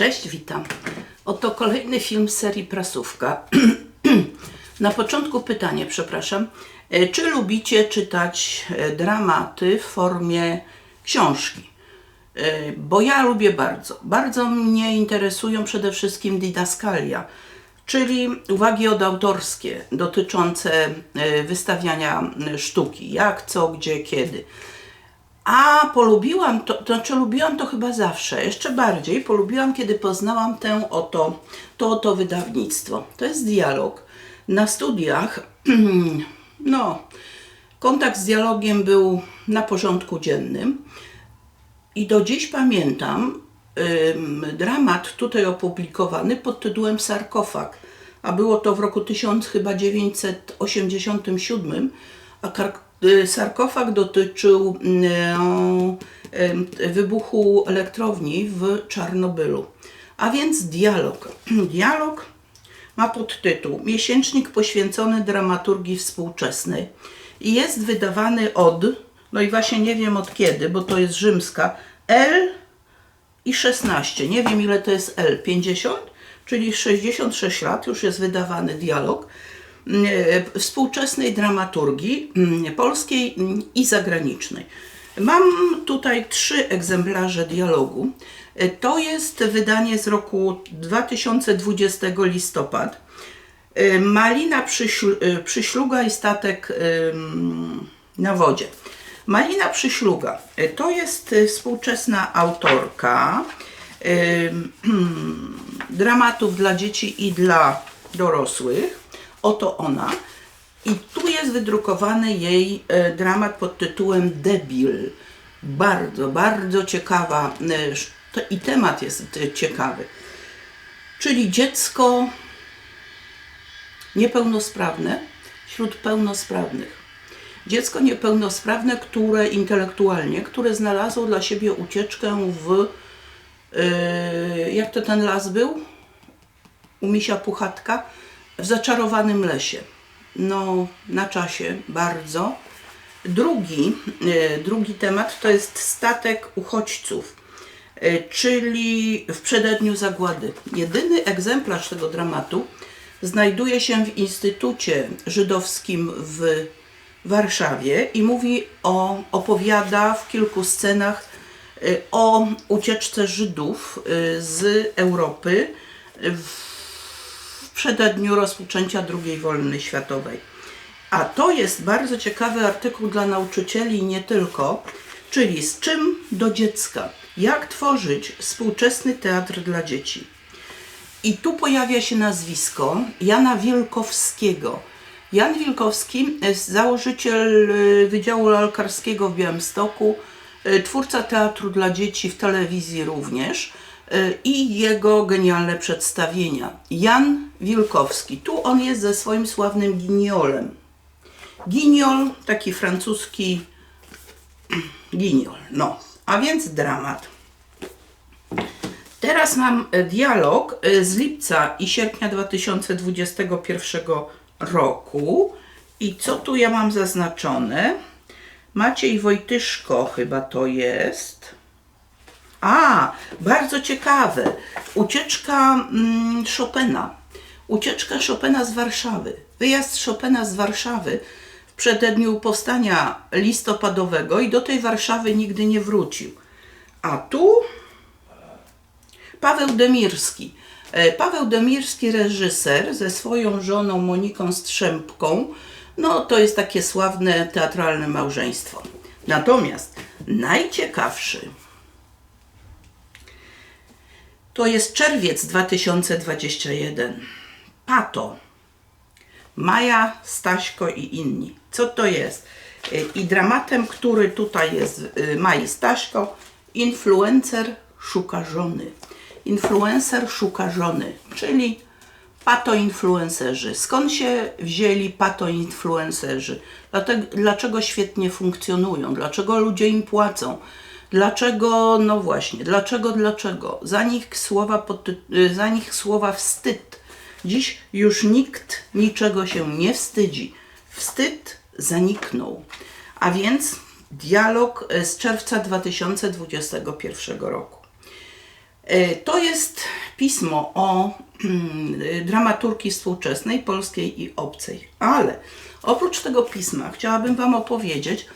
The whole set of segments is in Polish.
Cześć, witam. Oto kolejny film serii Prasówka. Na początku pytanie, przepraszam. E, Czy lubicie czytać e, dramaty w formie książki? E, Bo ja lubię bardzo. Bardzo mnie interesują przede wszystkim didaskalia, czyli uwagi odautorskie dotyczące wystawiania sztuki. Jak, co, gdzie, kiedy. A polubiłam to, to znaczy lubiłam to chyba zawsze, jeszcze bardziej polubiłam, kiedy poznałam tę oto, to oto wydawnictwo. To jest dialog. Na studiach, no, kontakt z dialogiem był na porządku dziennym i do dziś pamiętam ym, dramat tutaj opublikowany pod tytułem Sarkofag, a było to w roku 1987, a sarkofag dotyczył no, ym, wybuchu elektrowni w Czarnobylu. A więc dialog. Dialog ma podtytuł Miesięcznik poświęcony dramaturgii współczesnej i jest wydawany od, no i właśnie nie wiem od kiedy, bo to jest rzymska, L i 16. Nie wiem ile to jest L. 50? Czyli 66 lat już jest wydawany dialog współczesnej dramaturgii mm, polskiej mm, i zagranicznej. Mam tutaj trzy egzemplarze dialogu. E, To jest wydanie z roku 2020 listopad. E, Malina Przyśl- e, Przyśluga i statek ym, na wodzie. Malina Przyśluga e, to jest e, współczesna autorka dramatów dla dzieci i dla dorosłych. Oto ona. I tu jest wydrukowany jej e, dramat pod tytułem Debil. Bardzo, bardzo ciekawa e, i temat jest e, ciekawy. Czyli dziecko niepełnosprawne wśród pełnosprawnych. Dziecko niepełnosprawne, które intelektualnie, które znalazło dla siebie ucieczkę w. Yy, jak to ten las był? U misia Puchatka? W zaczarowanym lesie. No, na czasie bardzo. Drugi, yy, drugi temat to jest statek uchodźców, yy, czyli w przededniu zagłady. Jedyny egzemplarz tego dramatu znajduje się w Instytucie Żydowskim w Warszawie i mówi o, opowiada w kilku scenach y, o ucieczce Żydów z Europy w w przededniu rozpoczęcia II wojny światowej. A to jest bardzo ciekawy artykuł dla nauczycieli i nie tylko, czyli z czym do dziecka, jak tworzyć współczesny teatr dla dzieci. I tu pojawia się nazwisko Jana Wielkowskiego. Jan Wielkowski jest założyciel y, Wydziału Lalkarskiego w Białymstoku, y, twórca teatru dla dzieci w telewizji również i jego genialne przedstawienia. Jan Wielkowski. Tu on jest ze swoim sławnym giniolem. Giniol, taki francuski giniol. No, a więc dramat. Teraz mam dialog e, z lipca i sierpnia 2021 roku. I co tu ja mam zaznaczone? Maciej Wojtyszko chyba to jest. A, bardzo ciekawe. Ucieczka mm, Chopina. Ucieczka Chopina z Warszawy. Wyjazd Chopina z Warszawy w przededniu powstania listopadowego i do tej Warszawy nigdy nie wrócił. A tu Paweł Demirski. E, Paweł Demirski, reżyser, ze swoją żoną Moniką Strzępką, no to jest takie sławne teatralne małżeństwo. Natomiast najciekawszy to jest czerwiec 2021. Pato. Maja, Staśko i inni. Co to jest? Y, I dramatem, który tutaj jest y, Mai Staśko, influencer szuka żony. Influencer szuka żony, czyli patoinfluencerzy. Skąd się wzięli patoinfluencerzy? Dlatego, dlaczego świetnie funkcjonują? Dlaczego ludzie im płacą? Dlaczego, no właśnie, dlaczego, dlaczego? Za nich słowa, pod, za nich słowa wstyd. Dziś już nikt niczego się nie wstydzi. Wstyd zaniknął. A więc dialog e, z czerwca 2021 roku. E, To jest pismo o mm, dramaturgii współczesnej, polskiej i obcej. Ale oprócz tego pisma chciałabym Wam opowiedzieć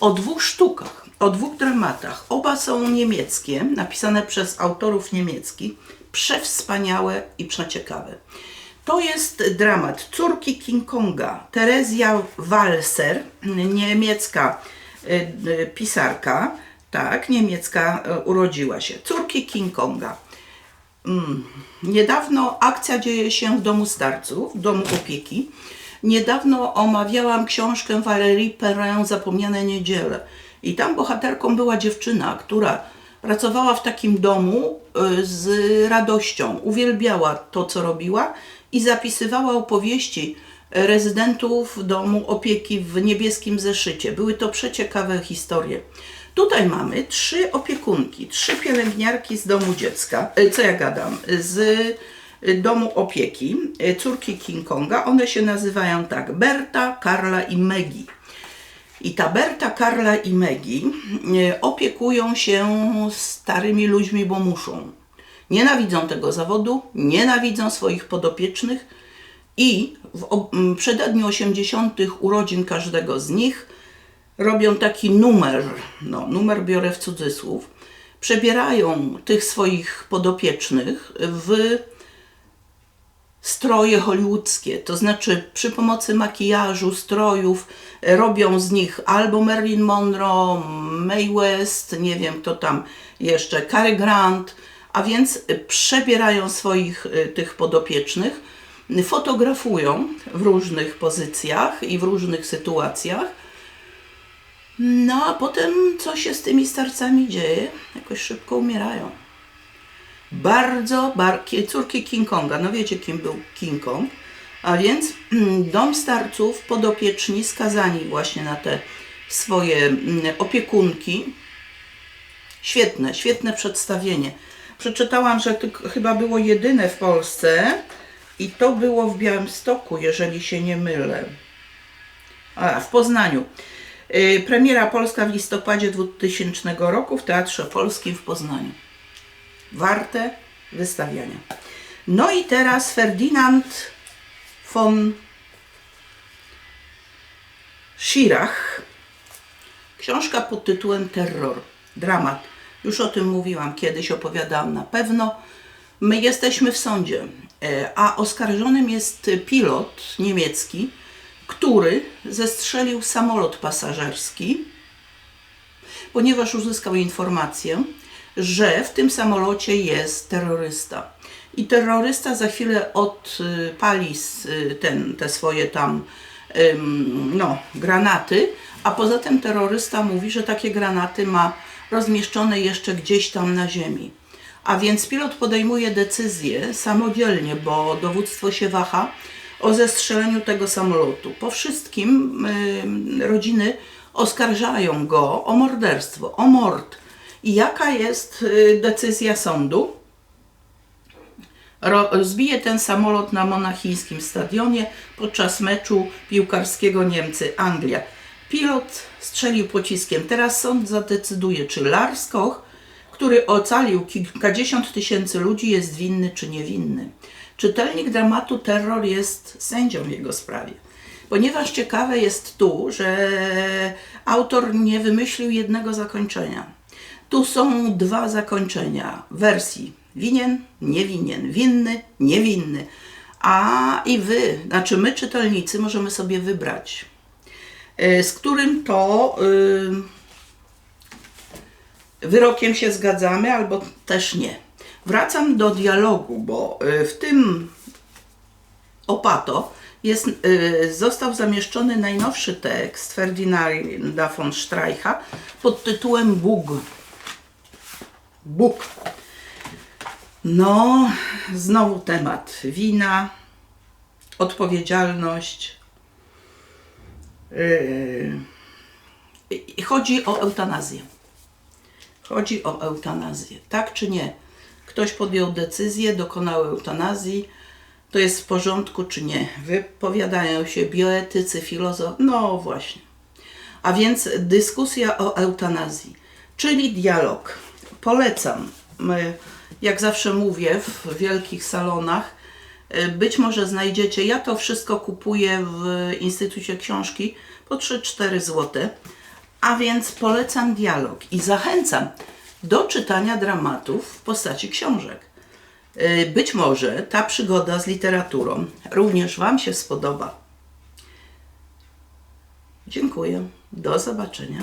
o dwóch sztukach, o dwóch dramatach. Oba są niemieckie, napisane przez autorów niemieckich, przewspaniałe i przeciekawe. To jest dramat córki King Konga, Terezja Walser, niemiecka y, y, pisarka, tak, niemiecka y, urodziła się, córki King Konga. Mm, Niedawno akcja dzieje się w domu starców, w domu opieki. Niedawno omawiałam książkę Valérie Perrin Zapomniane niedziele. I tam bohaterką była dziewczyna, która pracowała w takim domu y, z radością. Uwielbiała to, co robiła i zapisywała opowieści rezydentów domu opieki w niebieskim zeszycie. Były to przeciekawe historie. Tutaj mamy trzy opiekunki, trzy pielęgniarki z domu dziecka, y, co ja gadam, z y, domu opieki, y, córki King Konga. One się nazywają tak, Berta, Karla i Megi. I ta Berta, Karla i Megi y, opiekują się starymi ludźmi, bo muszą. Nienawidzą tego zawodu, nienawidzą swoich podopiecznych i w przededniu 80. urodzin każdego z nich robią taki numer, no numer biorę w cudzysłów, przebierają tych swoich podopiecznych w stroje hollywoodzkie, to znaczy przy pomocy makijażu, strojów e, robią z nich albo Marilyn Monroe, Mae West, nie wiem kto tam jeszcze, Cary Grant, a więc e, przebierają swoich e, tych podopiecznych, fotografują w różnych pozycjach i w różnych sytuacjach. No a potem co się z tymi starcami dzieje? Jakoś szybko umierają bardzo, bar, córki King Konga, no wiecie kim był King Kong, a więc mm, dom starców, podopieczni, skazani właśnie na te swoje mm, opiekunki. Świetne, świetne przedstawienie. Przeczytałam, że to chyba było jedyne w Polsce i to było w Białymstoku, jeżeli się nie mylę. A, w Poznaniu. Y, Premiera polska w listopadzie 2000 roku w Teatrze Polskim w Poznaniu warte wystawiania. No i teraz Ferdynand von Schirach. Książka pod tytułem Terror, dramat. Już o tym mówiłam kiedyś, opowiadałam na pewno. My jesteśmy w sądzie, e, a oskarżonym jest pilot niemiecki, który zestrzelił samolot pasażerski ponieważ uzyskał informację, że w tym samolocie jest terrorysta. I terrorysta za chwilę odpali s- ten, te swoje tam no, granaty, a poza tym terrorysta mówi, że takie granaty ma rozmieszczone jeszcze gdzieś tam na ziemi. A więc pilot podejmuje decyzję samodzielnie, bo dowództwo się waha o zestrzeleniu tego samolotu. Po wszystkim rodziny oskarżają go o morderstwo, o mord. I jaka jest y, decyzja sądu? Zbije ten samolot na monachijskim stadionie podczas meczu piłkarskiego Niemcy-Anglia. Pilot strzelił pociskiem. Teraz sąd zadecyduje, czy Lars Koch, który ocalił kilkadziesiąt tysięcy ludzi, jest winny czy niewinny. Czytelnik dramatu Terror jest sędzią w jego sprawie. Ponieważ ciekawe jest tu, że autor nie wymyślił jednego zakończenia. Tu są dwa zakończenia wersji winien, niewinien, winny, niewinny. A i wy, znaczy my czytelnicy możemy sobie wybrać, y, z którym to y, wyrokiem się zgadzamy, albo też nie. Wracam do dialogu, bo y, w tym opato jest, został zamieszczony najnowszy tekst Ferdynanda von Streicha pod tytułem Bóg. Bóg. No, znowu temat wina, odpowiedzialność. Yy, chodzi o eutanazję. Chodzi o eutanazję, tak czy nie? Ktoś podjął decyzję, dokonał eutanazji, to jest w porządku czy nie? Wypowiadają się bioetycy, filozof. No właśnie. A więc dyskusja o eutanazji, czyli dialog. Polecam. My- Jak zawsze mówię w wielkich salonach, y, być może znajdziecie, ja to wszystko kupuję w Instytucie Książki po 3-4 zł, a więc polecam dialog i zachęcam do czytania dramatów w postaci książek. Y, Być może ta przygoda z literaturą również Wam się spodoba. Dziękuję. Do zobaczenia.